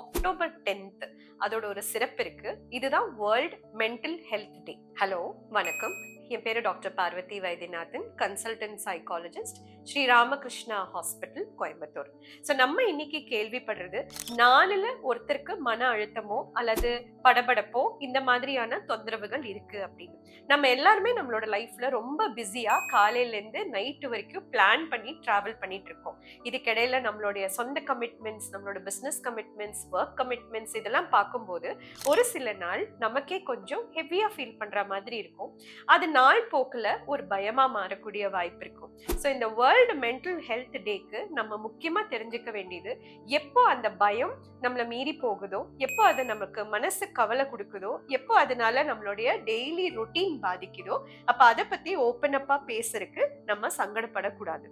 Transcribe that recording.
October tenth அதோட ஒரு சிறப்பு இருக்கு. இதுதான் world mental health day hello வணக்கம். என் பேர் doctor Parvathi Vaidyanathan consultant psychologist Sri Ramakrishna hospital Coimbatore. So நம்ம இன்னைக்கு கேள்விப்படுறது நாலுல ஒருத்தருக்கு மன அழுத்தமோ அல்லது படபடப்போ இந்த மாதிரியான தொந்தரவுகள் இருக்கு அப்படின்னு. நம்ம எல்லாருமே நம்மளோட லைஃப்ல ரொம்ப பிஸியா காலையிலேருந்து நைட்டு வரைக்கும் பிளான் பண்ணி டிராவல் பண்ணிட்டு இருக்கோம். இதுக்கிடையில நம்மளுடைய சொந்த கமிட்மெண்ட்ஸ் நம்மளோட பிஸ்னஸ் கமிட்மெண்ட்ஸ் ஒர்க் கமிட்மெண்ட்ஸ் இதெல்லாம் பார்க்கும்போது ஒரு சில நாள் நமக்கே கொஞ்சம் ஹெவியா ஃபீல் பண்ற மாதிரி இருக்கும். அது நாள் போக்கில் ஒரு பயமாக மாறக்கூடிய வாய்ப்பு இருக்கும். ஸோ இந்த வேர்ல்டு மென்டல் ஹெல்த் டேக்கு நம்ம முக்கியமாக தெரிஞ்சுக்க வேண்டியது எப்போ அந்த பயம் நம்மளை மீறி போகுதோ எப்போ அது நமக்கு மனசு கவலை கொடுக்குதோ எப்போ அதனால நம்மளுடைய டெய்லி ரொட்டீன் பாதிக்குதோ அப்போ அதை பற்றி ஓப்பன் அப்பா பேசுறதுக்கு நம்ம சங்கடப்படக்கூடாது.